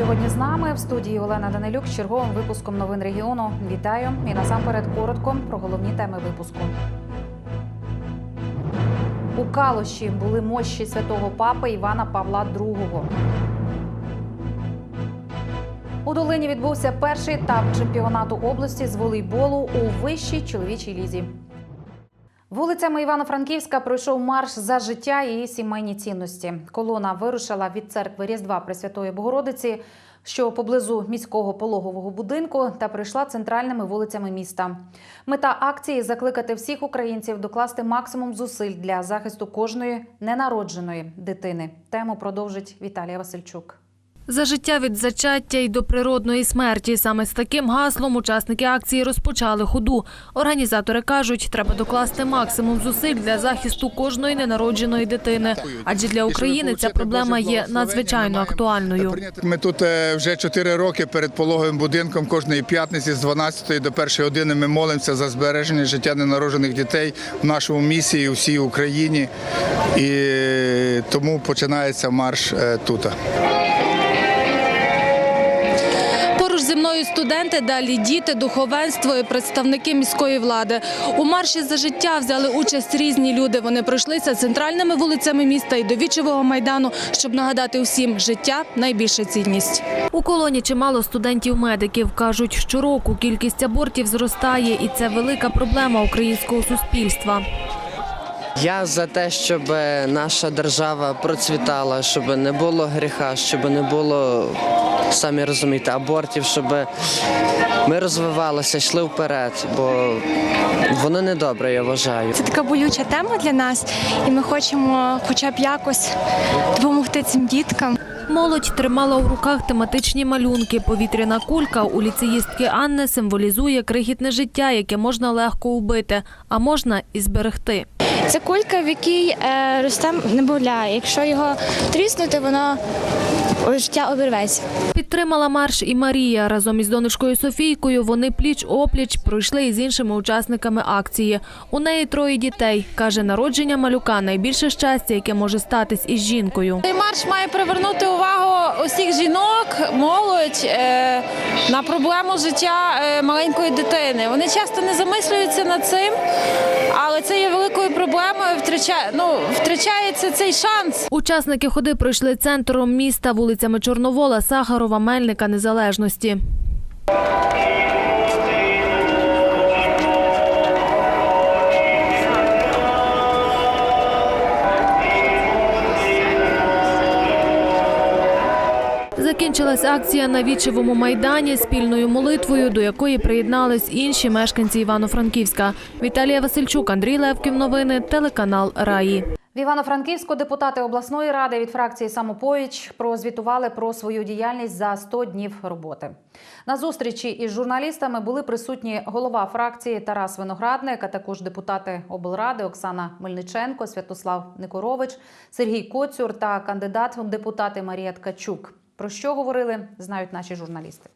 сьогодні з нами в студії Олена Данилюк з черговим випуском новин регіону. Вітаю і насамперед коротко про головні теми випуску. У Калуші були мощі святого папи Івана Павла II. У Долині відбувся перший етап чемпіонату області з волейболу у вищій чоловічій лізі. Вулицями Івано-Франківська пройшов марш за життя і сімейні цінності. Колона вирушила від церкви Різдва Пресвятої Богородиці, що поблизу міського пологового будинку, та прийшла центральними вулицями міста. Мета акції закликати всіх українців докласти максимум зусиль для захисту кожної ненародженої дитини. Тему продовжить Віталія Васильчук. За життя від зачаття й до природної смерті. Саме з таким гаслом учасники акції розпочали ходу. Організатори кажуть, треба докласти максимум зусиль для захисту кожної ненародженої дитини. Адже для України ця проблема є надзвичайно актуальною. Ми тут е, вже 4 роки перед пологовим будинком кожної п'ятниці з 12 до 1 години ми молимося за збереження життя ненароджених дітей в нашому місті і у всій Україні. І тому починається марш е, тут. Мною студенти, далі діти, духовенство і представники міської влади. У марші за життя взяли участь різні люди. Вони пройшлися центральними вулицями міста і до вічового майдану, щоб нагадати усім, життя найбільша цінність. У колоні чимало студентів-медиків кажуть, щороку кількість абортів зростає, і це велика проблема українського суспільства. Я за те, щоб наша держава процвітала, щоб не було гріха, щоб не було, самі розумієте, абортів, щоб ми розвивалися, йшли вперед, бо воно недобре, я вважаю. Це така болюча тема для нас, і ми хочемо хоча б якось допомогти цим діткам. Молодь тримала у руках тематичні малюнки. Повітряна кулька у ліцеїстки Анни символізує крихітне життя, яке можна легко убити, а можна і зберегти. Це кулька, в якій е, росте немовля. Якщо його тріснути, воно життя обірветься. Підтримала марш і Марія. Разом із донечкою Софійкою вони пліч-опліч пройшли із іншими учасниками акції. У неї троє дітей. Каже, народження малюка найбільше щастя, яке може статись із жінкою. Цей марш має привернути увагу усіх жінок, молодь е, на проблему життя е, маленької дитини. Вони часто не замислюються над цим, але це є великою проблемою. Втрачає, ну, втрачається цей шанс. Учасники ходи пройшли центром міста вулицями Чорновола, Сахарова, Мельника, Незалежності. Закінчилась акція на Вічевому майдані спільною молитвою, до якої приєднались інші мешканці Івано-Франківська. Віталія Васильчук, Андрій Левків. Новини, телеканал Раї. В Івано-Франківську депутати обласної ради від фракції Самопоміч прозвітували про свою діяльність за 100 днів роботи. На зустрічі із журналістами були присутні голова фракції Тарас Виноградник, а також депутати облради Оксана Мельниченко, Святослав Никорович, Сергій Коцюр та кандидат депутати Марія Ткачук. Про що говорили, знають наші журналісти.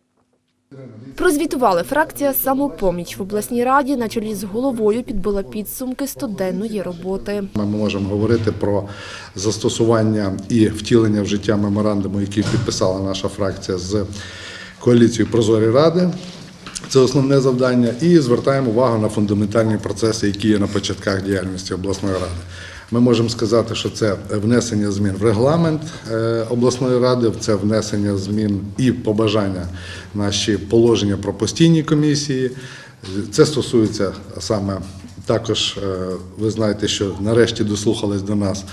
Прозвітували фракція «Самопоміч» в обласній раді на чолі з головою підбила підсумки стоденної роботи. Ми можемо говорити про застосування і втілення в життя меморандуму, який підписала наша фракція з коаліцією Прозорі Ради. Це основне завдання. І звертаємо увагу на фундаментальні процеси, які є на початках діяльності обласної ради. Ми можемо сказати, що це внесення змін в регламент е, обласної ради, це внесення змін і побажання наші положення про постійні комісії. Це стосується саме також, е, ви знаєте, що нарешті дослухались до нас,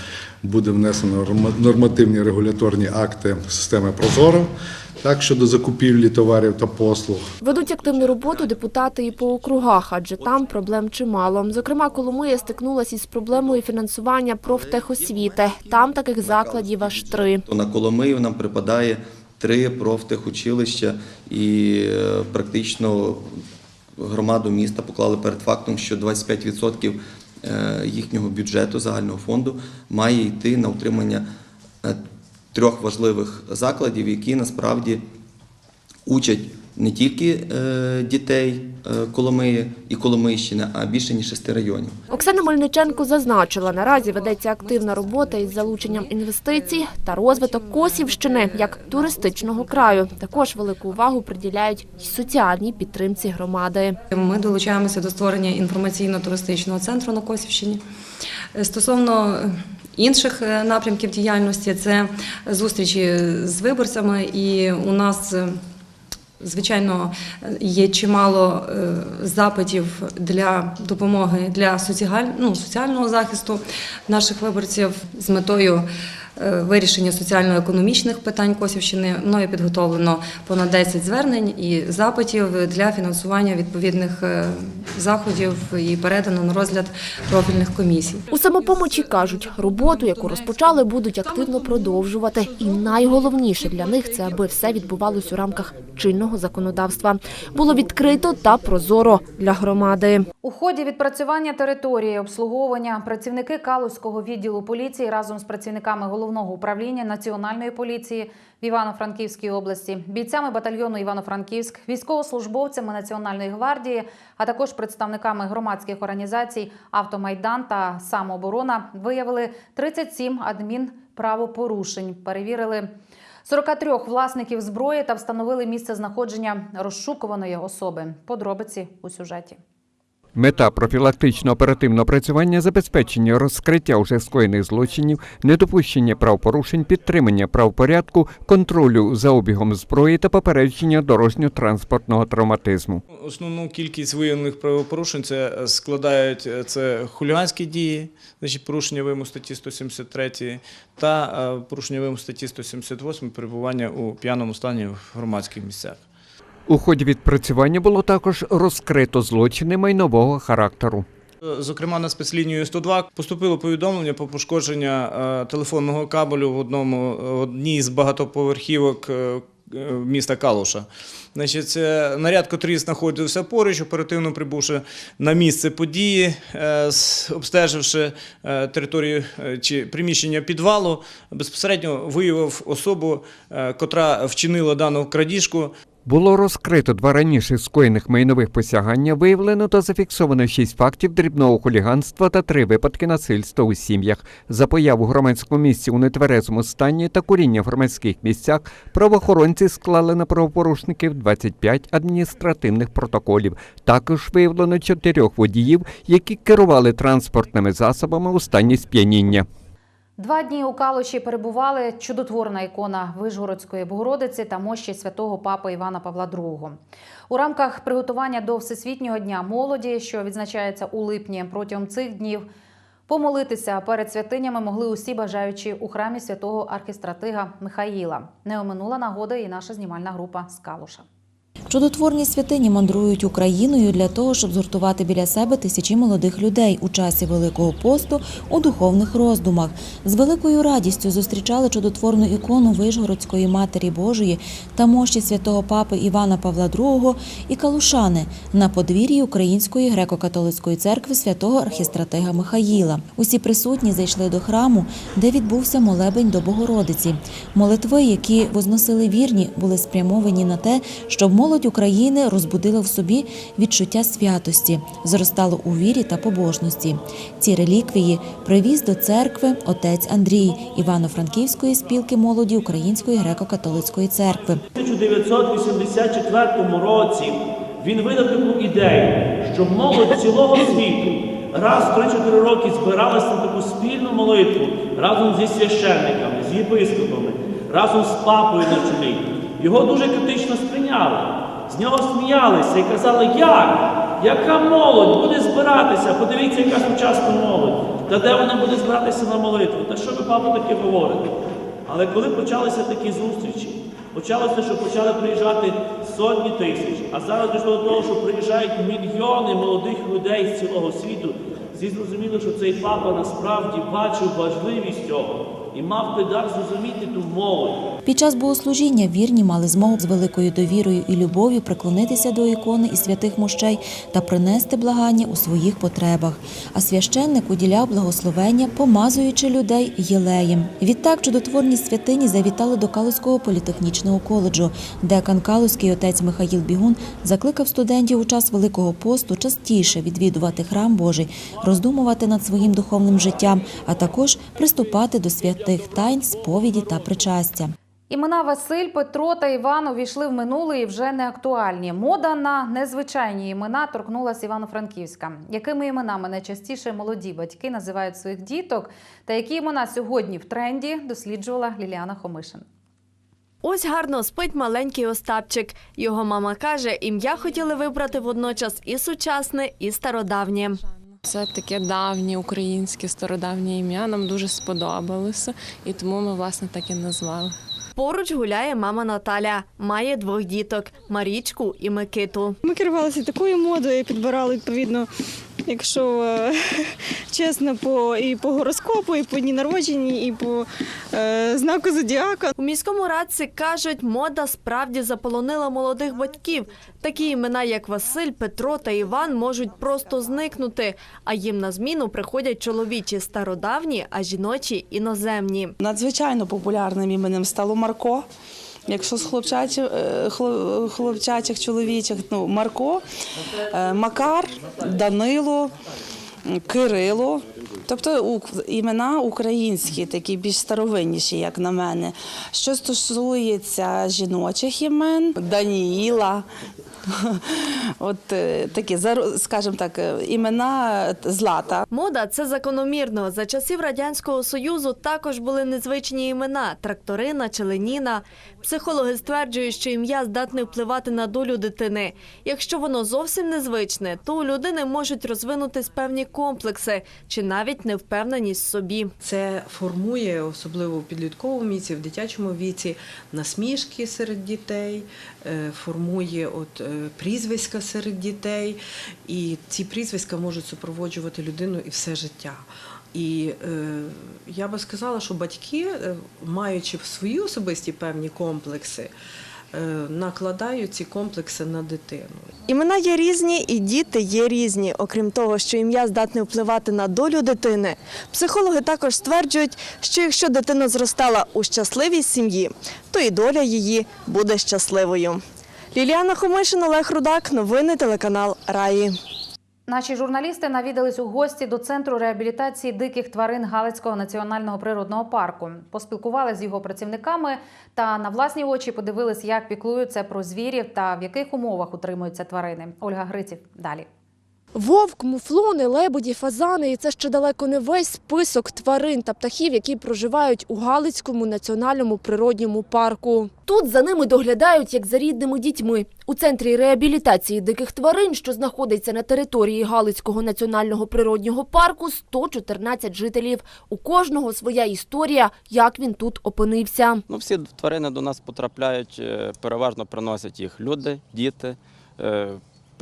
буде внесено нормативні регуляторні акти системи Прозоро, так щодо закупівлі товарів та послуг. Ведуть активну роботу депутати і по округах, адже там проблем чимало. Зокрема, Коломия стикнулася із проблемою фінансування профтехосвіти. Там таких закладів аж три. на Коломию нам припадає три профтехучилища і е, практично громаду міста поклали перед фактом, що 25% е, їхнього бюджету загального фонду має йти на утримання е, трьох важливих закладів, які насправді учать не тільки е, дітей е, Коломиї і Коломийщини, а більше ніж шести районів. Оксана Мельниченко зазначила, наразі ведеться активна робота із залученням інвестицій та розвиток Косівщини як туристичного краю. Також велику увагу приділяють й соціальній підтримці громади. Ми долучаємося до створення інформаційно-туристичного центру на Косівщині. Е, Стосовно інших е, напрямків діяльності, це зустрічі з виборцями, і у нас. е, Звичайно, е, є чимало е, запитів для допомоги для ну, соціального захисту наших виборців з метою е, вирішення соціально-економічних питань Косівщини. Мною підготовлено понад 10 звернень і запитів для фінансування відповідних е, заходів і передано на розгляд профільних комісій. У самопомочі кажуть, роботу, яку розпочали, будуть активно продовжувати. І найголовніше для них це аби все відбувалось у рамках чинного законодавства. Було відкрито та прозоро для громади. У ході відпрацювання території обслуговування працівники Калузького відділу поліції разом з працівниками головного управління національної поліції в Івано-Франківській області, бійцями батальйону Івано-Франківськ, військовослужбовцями Національної гвардії, а також представниками громадських організацій Автомайдан та Самооборона виявили 37 адмінправопорушень. Перевірили 43 власників зброї та встановили місце знаходження розшукуваної особи. Подробиці у сюжеті. Мета профілактично-оперативного працювання забезпечення розкриття уже скоєних злочинів, недопущення правопорушень, підтримання правопорядку, контролю за обігом зброї та попередження дорожньо-транспортного травматизму. Основну кількість виявлених правопорушень це е, складають е, це хуліганські дії, значить порушення вимог статті 173 та е, порушення вимог статті 178 перебування у п'яному стані в громадських місцях. У ході відпрацювання було також розкрито злочини майнового характеру. Е, Зокрема, на спецлінію 102 поступило повідомлення про пошкодження е, телефонного кабелю в одному в одній з багатоповерхівок е, е, міста Калуша. Значить, наряд, котрий знаходився поруч, оперативно прибувши на місце події, е, обстеживши е, територію е, чи приміщення підвалу, безпосередньо виявив особу, е, котра вчинила дану крадіжку. Було розкрито два раніше скоєних майнових посягання, виявлено та зафіксовано шість фактів дрібного хуліганства та три випадки насильства у сім'ях. За появу громадському місці у нетверезому стані та куріння в громадських місцях правоохоронці склали на правопорушників 25 адміністративних протоколів. Також виявлено чотирьох водіїв, які керували транспортними засобами у стані сп'яніння. Два дні у Калуші перебували чудотворна ікона Вишгородської Богородиці та мощі святого папи Івана Павла II. У рамках приготування до Всесвітнього дня молоді, що відзначається у липні, протягом цих днів помолитися перед святинями могли усі бажаючі у храмі святого архістратига Михаїла. Не оминула нагода і наша знімальна група з Калуша. Чудотворні святині мандрують Україною для того, щоб згуртувати біля себе тисячі молодих людей у часі Великого посту у духовних роздумах. З великою радістю зустрічали чудотворну ікону Вишгородської Матері Божої та мощі святого папи Івана Павла II і Калушани на подвір'ї Української греко-католицької церкви святого архістратига Михаїла. Усі присутні зайшли до храму, де відбувся молебень до Богородиці. Молитви, які возносили вірні, були спрямовані на те, щоб молодь України розбудила в собі відчуття святості, зростало у вірі та побожності. Ці реліквії привіз до церкви отець Андрій Івано-Франківської спілки молоді Української греко-католицької церкви. У 1984 році він видав таку ідею, що молодь цілого світу раз в 3-4 роки збиралася на таку спільну молитву разом зі священниками, з єпископами, разом з папою на чолі. Його дуже критично сприйняли. З нього сміялися і казали, як? Яка молодь буде збиратися? Подивіться, яка сучасна молодь. Та де вона буде збиратися на молитву? Та що ви, папа, таке говорите? Але коли почалися такі зустрічі, почалося, що почали приїжджати сотні тисяч, а зараз дійшло до того, що приїжджають мільйони молодих людей з цілого світу, всі зрозуміли, що цей папа насправді бачив важливість цього. І мав би дар зрозуміти ту молодь. Під час богослужіння вірні мали змогу з великою довірою і любов'ю приклонитися до ікони і святих мощей та принести благання у своїх потребах. А священник уділяв благословення, помазуючи людей єлеєм. Відтак чудотворні святині завітали до Калузького політехнічного коледжу. Декан Калузький отець Михаїл Бігун закликав студентів у час Великого посту частіше відвідувати храм Божий, роздумувати над своїм духовним життям, а також приступати до святих тайн, сповіді та причастя. Імена Василь, Петро та Іван увійшли в минуле і вже не актуальні. Мода на незвичайні імена торкнулася Івано-Франківська. Якими іменами найчастіше молоді батьки називають своїх діток, та які імена сьогодні в тренді, досліджувала Ліліана Хомишин. Ось гарно спить маленький Остапчик. Його мама каже, ім'я хотіли вибрати водночас і сучасне, і стародавнє. Це таке давнє українське стародавнє ім'я. Нам дуже сподобалося, і тому ми власне так і назвали. Поруч гуляє мама Наталя. Має двох діток Марічку і Микиту. Ми керувалися такою модою, і підбирали відповідно, якщо е, чесно, по і по гороскопу, і по дні народженні, і по е, знаку зодіака. У міському радці кажуть, мода справді заполонила молодих батьків. Такі імена, як Василь, Петро та Іван, можуть просто зникнути. А їм на зміну приходять чоловічі стародавні, а жіночі іноземні. Надзвичайно популярним іменем стало Марко. Якщо з хлопчачих, е, чоловічих, ну Марко, е, Макар, Данило, Кирило. Тобто імена українські, такі більш старовинніші, як на мене. Що стосується жіночих імен, Даніїла. От е, такі, скажімо так, імена Злата. Мода це закономірно. За часів радянського союзу також були незвичні імена: тракторина, челеніна. Психологи стверджують, що ім'я здатне впливати на долю дитини. Якщо воно зовсім незвичне, то у людини можуть розвинутись певні комплекси чи навіть невпевненість в собі. Це формує, особливо в підлітковому віці, в дитячому віці, насмішки серед дітей, е, формує от е, прізвиська серед дітей, і ці прізвиська можуть супроводжувати людину і все життя. І е, я би сказала, що батьки, е, маючи свої особисті певні комплекси, е, накладають ці комплекси на дитину. Імена є різні, і діти є різні. Окрім того, що ім'я здатне впливати на долю дитини. Психологи також стверджують, що якщо дитина зростала у щасливій сім'ї, то і доля її буде щасливою. Ліліана Хомишин, Олег Рудак, новини телеканал Раї. Наші журналісти навідались у гості до центру реабілітації диких тварин Галицького національного природного парку. Поспілкувалися з його працівниками та на власні очі подивились, як піклуються про звірів та в яких умовах утримуються тварини. Ольга Гриців далі. Вовк, муфлони, лебеді, фазани – і це ще далеко не весь список тварин та птахів, які проживають у Галицькому національному природньому парку. Тут за ними доглядають як за рідними дітьми. У центрі реабілітації диких тварин, що знаходиться на території Галицького національного природнього парку, 114 жителів. У кожного своя історія, як він тут опинився. Ну, всі тварини до нас потрапляють, е, переважно приносять їх люди, діти.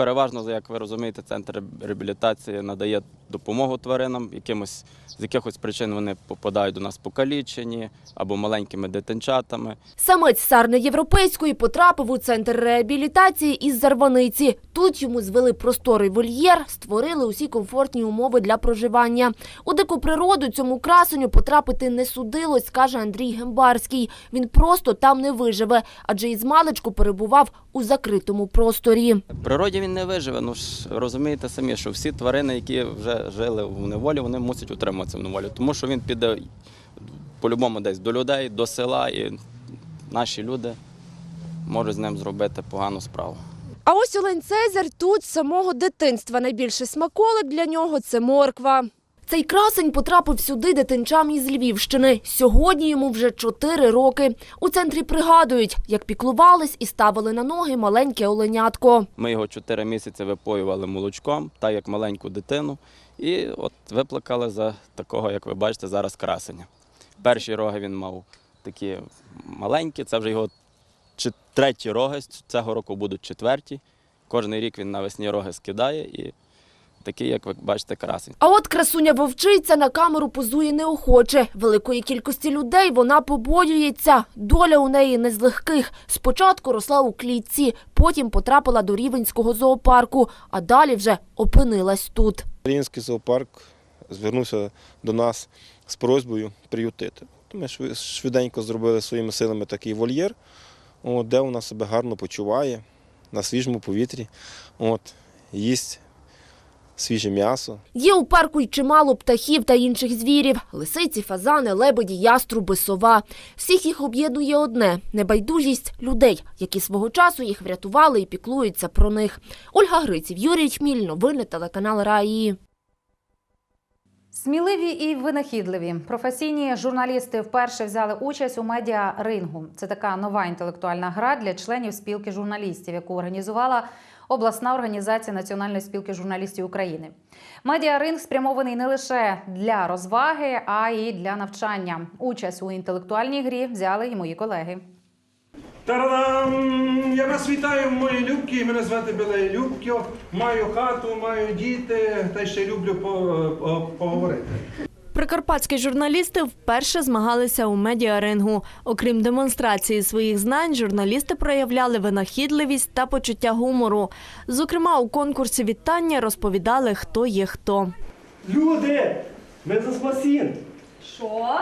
Переважно, як ви розумієте, центр реабілітації надає допомогу тваринам. Якимось, з якихось причин вони попадають до нас покалічені або маленькими дитинчатами. Самець сарни європейської потрапив у центр реабілітації із Зарваниці. Тут йому звели просторий вольєр, створили усі комфортні умови для проживання. У дику природу цьому красеню потрапити не судилось, каже Андрій Гембарський. Він просто там не виживе, адже із маличку перебував у закритому просторі. В природі він не виживе. Ну ж розумієте самі, що всі тварини, які вже жили в неволі, вони мусять утримуватися в неволі, тому що він піде по-любому десь до людей, до села, і наші люди можуть з ним зробити погану справу. А ось Олень Цезар тут з самого дитинства. Найбільший смаколик для нього – це морква. Цей красень потрапив сюди дитинчам із Львівщини. Сьогодні йому вже чотири роки. У центрі пригадують, як піклувались і ставили на ноги маленьке оленятко. Ми його чотири місяці випоювали молочком, так як маленьку дитину, і от виплакали за такого, як ви бачите, зараз красення. Перші роги він мав такі маленькі, це вже його треті роги, цього року будуть четверті. Кожний рік він навесні роги скидає і такий, як ви бачите, красень. А от красуня вовчиця на камеру позує неохоче. Великої кількості людей вона побоюється. Доля у неї не з легких. Спочатку росла у клітці, потім потрапила до Рівенського зоопарку, а далі вже опинилась тут. Рівненський зоопарк звернувся до нас з просьбою приютити. Ми швиденько зробили своїми силами такий вольєр, де вона себе гарно почуває на свіжому повітрі, от, їсть свіже м'ясо. Є у парку й чимало птахів та інших звірів – лисиці, фазани, лебеді, яструби, сова. Всіх їх об'єднує одне – небайдужість людей, які свого часу їх врятували і піклуються про них. Ольга Гриців, Юрій Чміль, новини, телеканал Раї. Сміливі і винахідливі професійні журналісти вперше взяли участь у медіа рингу. Це така нова інтелектуальна гра для членів спілки журналістів, яку організувала обласна організація Національної спілки журналістів України. Медіа ринг спрямований не лише для розваги, а й для навчання. Участь у інтелектуальній грі взяли і мої колеги. Та-дам! Я вас вітаю, мої любки. Мене звати Білей Любкьо. Маю хату, маю діти, та ще люблю по- поговорити. Прикарпатські журналісти вперше змагалися у медіарингу. Окрім демонстрації своїх знань, журналісти проявляли винахідливість та почуття гумору. Зокрема, у конкурсі вітання розповідали, хто є хто. Люди! Ми за Смасін! Що?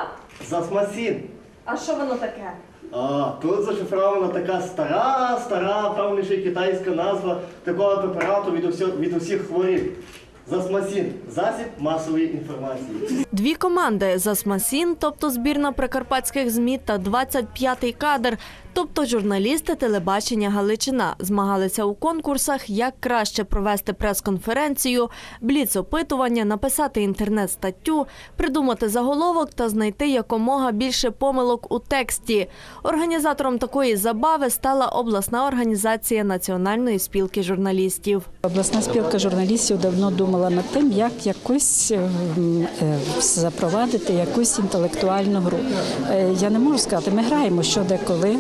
За Смасін! А що воно таке? А, тут зашифрована така стара, стара, певно, ще китайська назва такого препарату від усіх, від усіх хворіб. Засмасін засіб масової інформації. Дві команди «Засмасін», тобто збірна прикарпатських ЗМІ, та «25-й кадр», тобто журналісти телебачення Галичина, змагалися у конкурсах, як краще провести прес-конференцію, бліц-опитування, написати інтернет-статтю, придумати заголовок та знайти якомога більше помилок у тексті. Організатором такої забави стала обласна організація Національної спілки журналістів. Обласна спілка журналістів давно думала над тим, як якось ем, е, запровадити якусь інтелектуальну гру. Е, Я не можу сказати, ми граємо що деколи,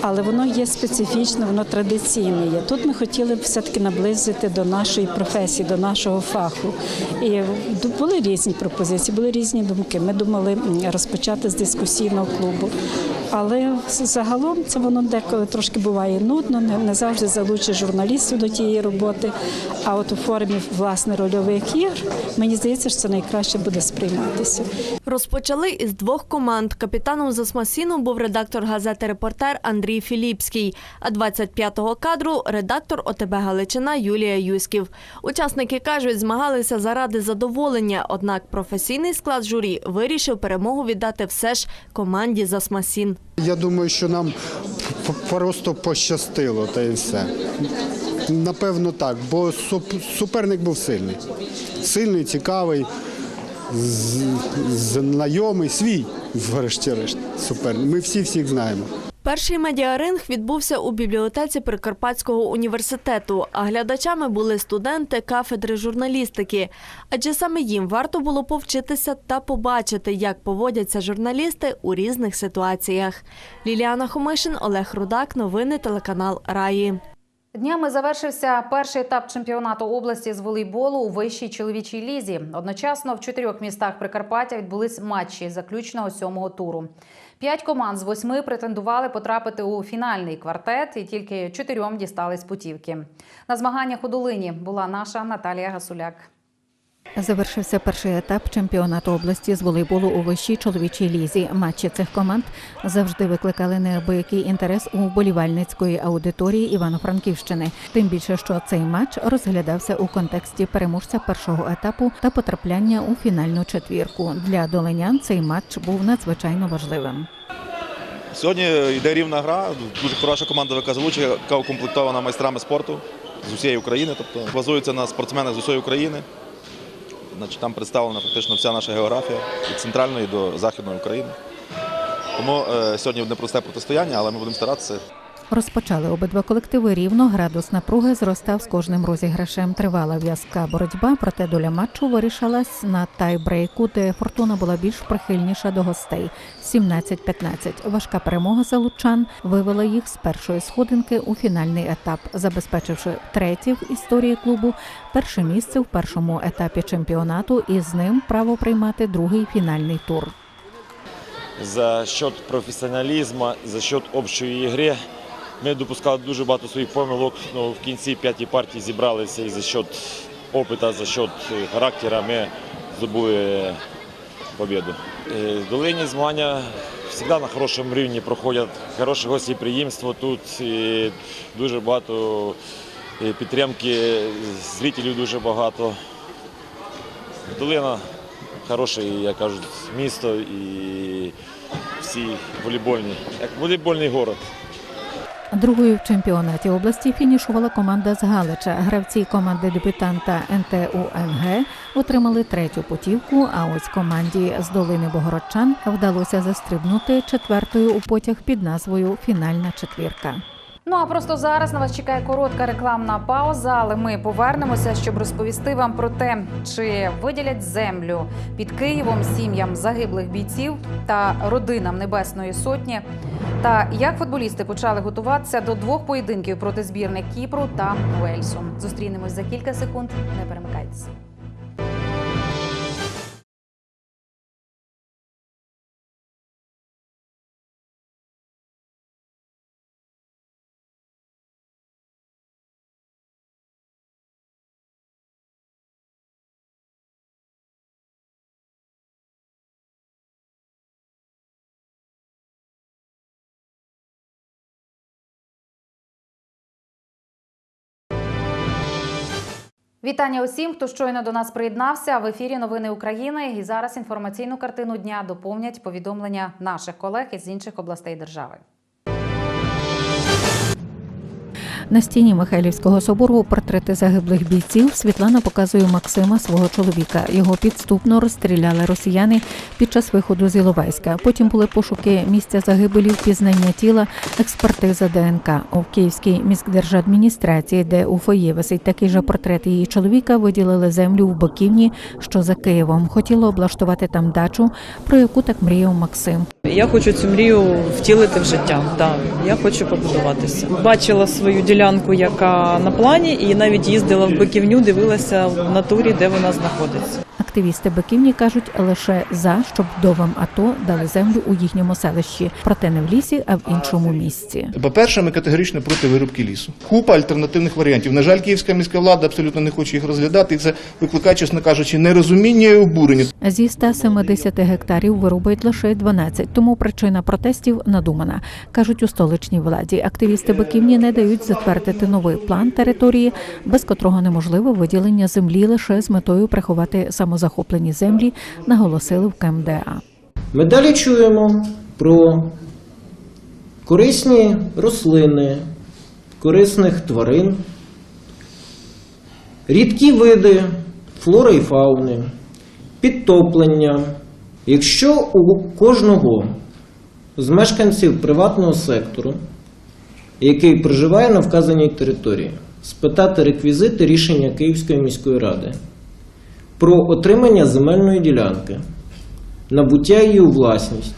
але воно є специфічне, воно традиційне є. Тут ми хотіли б все-таки наблизити до нашої професії, до нашого фаху. І були різні пропозиції, були різні думки. Ми думали розпочати з дискусійного клубу. Але загалом це воно деколи трошки буває нудно, не, завжди залучить журналістів до тієї роботи. А от у формі власне рольових ігр мені здається, що це найкраще буде сприйматися. Розпочали із двох команд. Капітаном Засмасіну був редактор газети Репортер Андрій Філіпський, а 25-го кадру редактор ОТБ Галичина Юлія Юськів. Учасники кажуть, змагалися заради задоволення. Однак професійний склад журі вирішив перемогу віддати все ж команді Засмасін. Я думаю, що нам просто пощастило, та й все. Напевно, так, бо суперник був сильний. Сильний, цікавий, знайомий, свій, врешті-решт, суперник. Ми всі всіх знаємо. Перший медіаринг відбувся у бібліотеці Прикарпатського університету, а глядачами були студенти кафедри журналістики. Адже саме їм варто було повчитися та побачити, як поводяться журналісти у різних ситуаціях. Ліліана Хомишин, Олег Рудак, новини телеканал Раї. Днями завершився перший етап чемпіонату області з волейболу у вищій чоловічій лізі. Одночасно в чотирьох містах Прикарпаття відбулись матчі заключного сьомого туру. П'ять команд з восьми претендували потрапити у фінальний квартет, і тільки чотирьом дістались путівки. На змаганнях у Долині була наша Наталія Гасуляк. Завершився перший етап чемпіонату області з волейболу у вищій чоловічій лізі. Матчі цих команд завжди викликали неабиякий інтерес у вболівальницької аудиторії Івано-Франківщини. Тим більше, що цей матч розглядався у контексті переможця першого етапу та потрапляння у фінальну четвірку. Для долинян цей матч був надзвичайно важливим. Сьогодні йде рівна гра, дуже хороша команда ВК яка укомплектована майстрами спорту з усієї України, тобто базується на спортсменах з усієї України. Значить, там представлена фактично вся наша географія від центральної до західної України. Тому е, сьогодні непросте протистояння, але ми будемо старатися. Розпочали обидва колективи рівно. Градус напруги зростав з кожним розіграшем. Тривала в'язка боротьба, проте доля матчу вирішилась на тайбрейку, де фортуна була більш прихильніша до гостей. 17-15. Важка перемога за лучан вивела їх з першої сходинки у фінальний етап, забезпечивши третє в історії клубу перше місце в першому етапі чемпіонату і з ним право приймати другий фінальний тур. за счет професіоналізму, за счет общої ігри. Ми допускали дуже багато своїх помилок, але в кінці п'ятій партії зібралися і за счет опиту, за счет е, характера ми здобули побіду. Е, долині змагання завжди на хорошому рівні проходять, хороше гостєприємство тут, і дуже багато е, підтримки, зрителів дуже багато. Долина хороше, як кажуть, місто і всі волейбольні, як волейбольний город. Другою в чемпіонаті області фінішувала команда з Галича. Гравці команди дебютанта НТУНГ отримали третю путівку. А ось команді з долини Богородчан вдалося застрибнути четвертою у потяг під назвою Фінальна четвірка. Ну а просто зараз на вас чекає коротка рекламна пауза, але ми повернемося, щоб розповісти вам про те, чи виділять землю під Києвом сім'ям загиблих бійців та родинам Небесної Сотні, та як футболісти почали готуватися до двох поєдинків проти збірних Кіпру та Уельсу. Зустрінемось за кілька секунд. Не перемикайтеся. Вітання усім, хто щойно до нас приєднався. В ефірі Новини України. І зараз інформаційну картину дня доповнять повідомлення наших колег із інших областей держави. На стіні Михайлівського собору портрети загиблих бійців Світлана показує Максима свого чоловіка. Його підступно розстріляли росіяни під час виходу з Іловайська. Потім були пошуки місця загибелі, впізнання тіла, експертиза ДНК. У Київській міськдержадміністрації, де у фоє висить такий же портрет її чоловіка, виділили землю в Боківні, що за Києвом. Хотіли облаштувати там дачу, про яку так мріяв Максим. Я хочу цю мрію втілити в життя. Да, я хочу побудуватися. Бачила свою ділянку, яка на плані, і навіть їздила в Биківню, дивилася в натурі, де вона знаходиться. Активісти Биківні кажуть лише за, щоб вдовам АТО дали землю у їхньому селищі, проте не в лісі, а в іншому місці. По-перше, ми категорично проти вирубки лісу. Купа альтернативних варіантів. На жаль, київська міська влада абсолютно не хоче їх розглядати, і це викликає, чесно кажучи, нерозуміння і обурення. Зі 170 гектарів вирубають лише 12, тому причина протестів надумана. Кажуть у столичній владі. Активісти Биківні не дають затвердити новий план території, без котрого неможливе виділення землі лише з метою приховати самозахоплені землі, наголосили в КМДА. Ми далі чуємо про корисні рослини, корисних тварин, рідкі види флори і фауни, підтоплення. Якщо у кожного з мешканців приватного сектору, який проживає на вказаній території, спитати реквізити рішення Київської міської ради про отримання земельної ділянки, набуття її у власність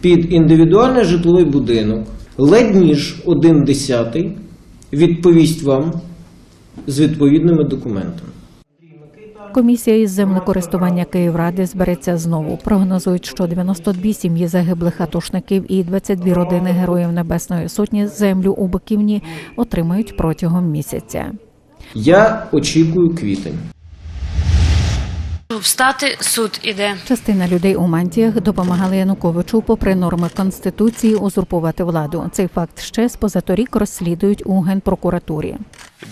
під індивідуальний житловий будинок, ледь ніж один десятий відповість вам з відповідними документами. Комісія із землекористування Київради збереться знову. Прогнозують, що 92 сім'ї загиблих атошників і 22 родини Героїв Небесної Сотні землю у Биківні отримають протягом місяця. Я очікую квітень. Встати, суд іде. Частина людей у мантіях допомагали Януковичу, попри норми конституції, узурпувати владу. Цей факт ще з позаторік розслідують у генпрокуратурі.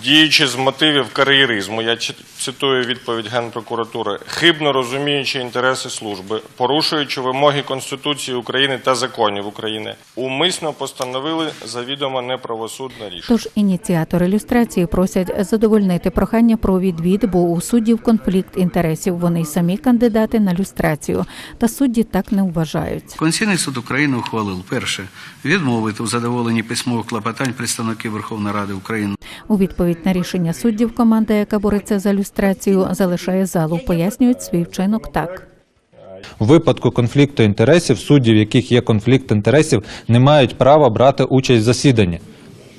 Діючи з мотивів кар'єризму, я цитую відповідь Генпрокуратури, хибно розуміючи інтереси служби, порушуючи вимоги Конституції України та законів України, умисно постановили завідомо неправосудне рішення. Тож ініціатори люстрації просять задовольнити прохання про відвід, бо у суддів конфлікт інтересів. Вони зареєстровані й самі кандидати на люстрацію, та судді так не вважають. Конституційний суд України ухвалив перше відмовити у задоволенні письмових клопотань представників Верховної Ради України. У відповідь на рішення суддів команда, яка бореться за люстрацію, залишає залу. Пояснюють свій вчинок так. У випадку конфлікту інтересів судді, в яких є конфлікт інтересів, не мають права брати участь в засіданні.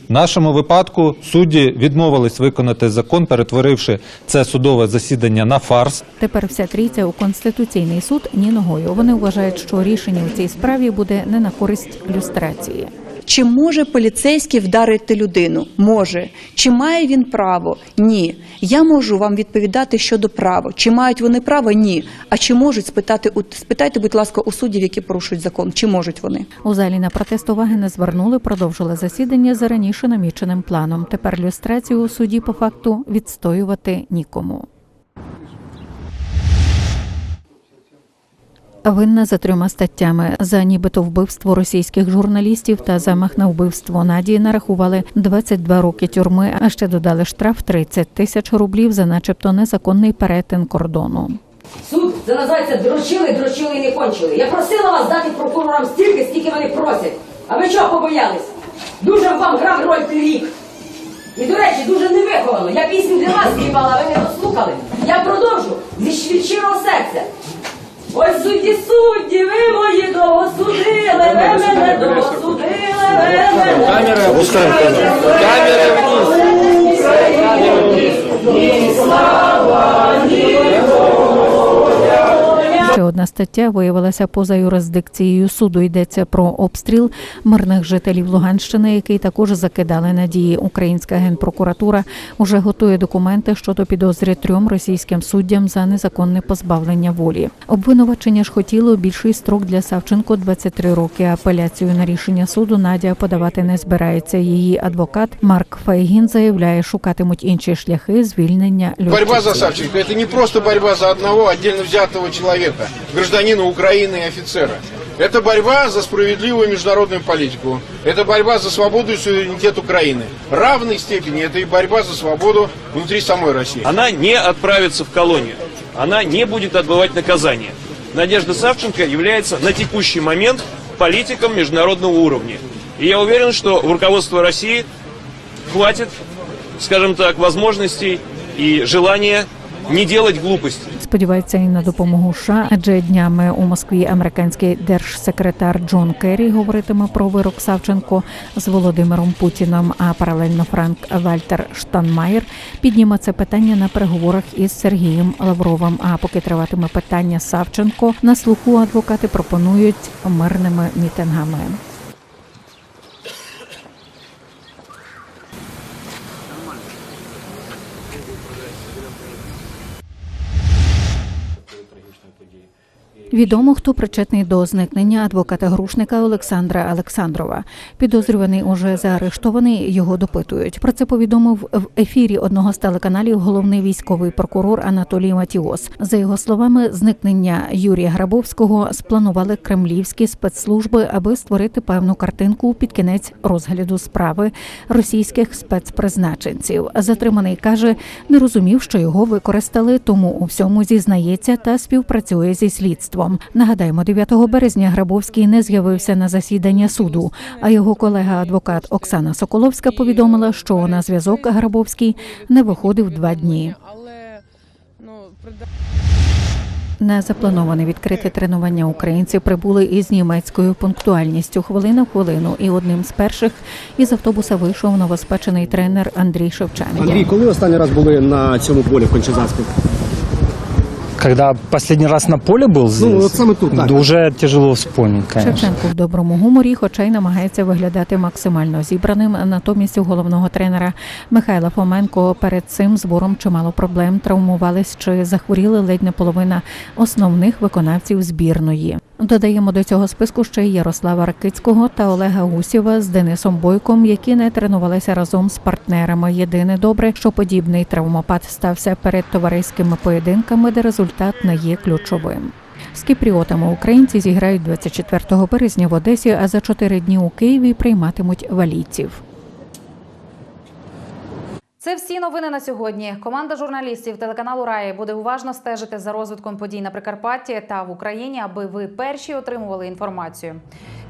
В нашому випадку судді відмовились виконати закон, перетворивши це судове засідання на фарс. Тепер вся трійця у конституційний суд ні ногою. Вони вважають, що рішення у цій справі буде не на користь люстрації. Чи може поліцейський вдарити людину? Може. Чи має він право? Ні. Я можу вам відповідати щодо права. Чи мають вони право? Ні. А чи можуть спитати спитайте, будь ласка, у суддів, які порушують закон? Чи можуть вони? У залі на протест уваги не звернули, продовжили засідання за раніше наміченим планом. Тепер люстрацію у суді по факту відстоювати нікому. Винна за трьома статтями за нібито вбивство російських журналістів та замах на вбивство Надії нарахували 22 роки тюрми, а ще додали штраф 30 тисяч рублів за, начебто, незаконний перетин кордону. Суд це називається дрочили, дрочили і не кончили. Я просила вас дати прокурорам стільки, скільки вони просять. А ви чого побоялись? Дуже вам грав роль рік. І, до речі, дуже невиховано. Я пісню для вас співала, ви не дослухали. Я продовжу зі щирого серця. Ой, судді, судді, ви мої довго судили, ви мене довго судили, ви мене. Камера, Ні слава, ні Ще одна стаття виявилася поза юрисдикцією суду. Йдеться про обстріл мирних жителів Луганщини, який також закидали надії. Українська генпрокуратура уже готує документи щодо підозри трьом російським суддям за незаконне позбавлення волі. Обвинувачення ж хотіло більший строк для Савченко 23 роки. Апеляцію на рішення суду Надя подавати не збирається. Її адвокат Марк Файгін заявляє, шукатимуть інші шляхи звільнення Борьба за. Савченко – это не просто борьба за одного отдельно взятого человека, гражданина Украины и офицера. Это борьба за справедливую международную политику. Это борьба за свободу и суверенитет Украины. В равной степени это и борьба за свободу внутри самой России. Она не отправится в колонию. Она не будет отбывать наказание. Надежда Савченко является на текущий момент политиком международного уровня. И я уверен, что у руководства России хватит, скажем так, возможностей и желания не делать глупостей. Сподівається і на допомогу США, адже днями у Москві американський держсекретар Джон Керрі говоритиме про вирок Савченко з Володимиром Путіном. А паралельно Франк Вальтер Штанмаєр підніме це питання на переговорах із Сергієм Лавровим. А поки триватиме питання Савченко, на слуху адвокати пропонують мирними мітингами. Відомо, хто причетний до зникнення адвоката Грушника Олександра Олександрова. Підозрюваний уже заарештований. Його допитують. Про це повідомив в ефірі одного з телеканалів головний військовий прокурор Анатолій Матіос. За його словами, зникнення Юрія Грабовського спланували кремлівські спецслужби, аби створити певну картинку під кінець розгляду справи російських спецпризначенців. Затриманий каже, не розумів, що його використали, тому у всьому зізнається та співпрацює зі слідством. Нагадаємо, 9 березня Грабовський не з'явився на засідання суду. А його колега-адвокат Оксана Соколовська повідомила, що на зв'язок Грабовський не виходив два дні. На заплановане відкрите тренування українці прибули із німецькою пунктуальністю хвилина в хвилину. І одним з перших із автобуса вийшов новоспечений тренер Андрій Шевченко. Андрій, коли останній раз були на цьому полі в Кончезаспі? Когда последний раз на поле был здесь, Ну, вот самый тут, так. уже тяжело вспомнить, конечно. Шевченко в доброму гуморі, хоча й намагається виглядати максимально зібраним. Натомість у головного тренера Михайла Фоменко перед цим збором чимало проблем травмувались чи захворіли ледь не половина основних виконавців збірної. Додаємо до цього списку ще й Ярослава Ракицького та Олега Гусєва з Денисом Бойком, які не тренувалися разом з партнерами. Єдине добре, що подібний травмопад стався перед товариськими поєдинками, де результат не є ключовим. З кіпріотами українці зіграють 24 березня в Одесі, а за чотири дні у Києві прийматимуть валійців. Це всі новини на сьогодні. Команда журналістів телеканалу Раї буде уважно стежити за розвитком подій на Прикарпатті та в Україні, аби ви перші отримували інформацію.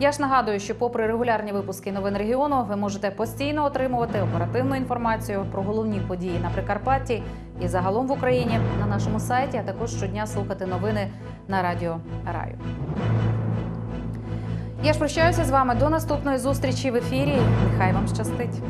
Я ж нагадую, що, попри регулярні випуски новин регіону, ви можете постійно отримувати оперативну інформацію про головні події на Прикарпатті і загалом в Україні на нашому сайті, а також щодня слухати новини на радіо Раю. Я ж прощаюся з вами до наступної зустрічі в ефірі. Нехай вам щастить.